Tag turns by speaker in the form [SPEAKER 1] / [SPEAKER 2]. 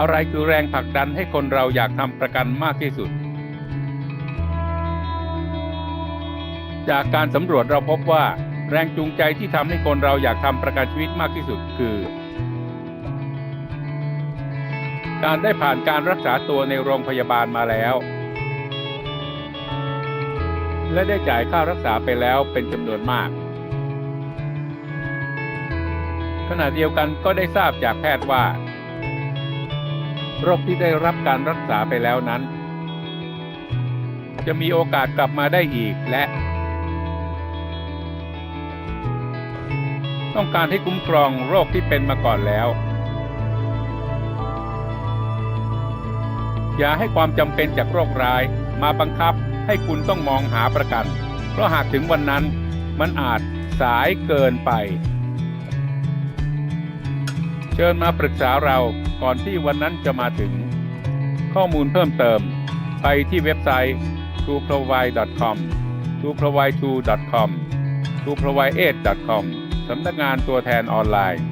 [SPEAKER 1] อะไรคือแรงผลักดันให้คนเราอยากทำประกันมากที่สุด จากการสำรวจเราพบว่า แรงจูงใจที่ทำให้คนเราอยากทำประกันชีวิตมากที่สุดคือ การได้ผ่านการรักษาตัวในโรงพยาบาลมาแล้ว และได้จ่ายค่ารักษาไปแล้วเป็นจำนวนมากขณะเดียวกันก็ได้ทราบจากแพทย์ว่า โรคที่ได้รับการรักษาไปแล้วนั้น จะมีโอกาสกลับมาได้อีกและ ต้องการให้คุ้มครองโรคที่เป็นมาก่อนแล้ว อย่าให้ความจำเป็นจากโรคร้ายมาบังคับให้คุณต้องมองหาประกัน เพราะหากถึงวันนั้นมันอาจสายเกินไป เชิญมาปรึกษาเรา ก่อนที่วันนั้นจะมาถึง ข้อมูลเพิ่มเติม ไปที่เว็บไซต์ toprovide.com toprovide2.com toprovide8.com สำนักงานตัวแทนออนไลน์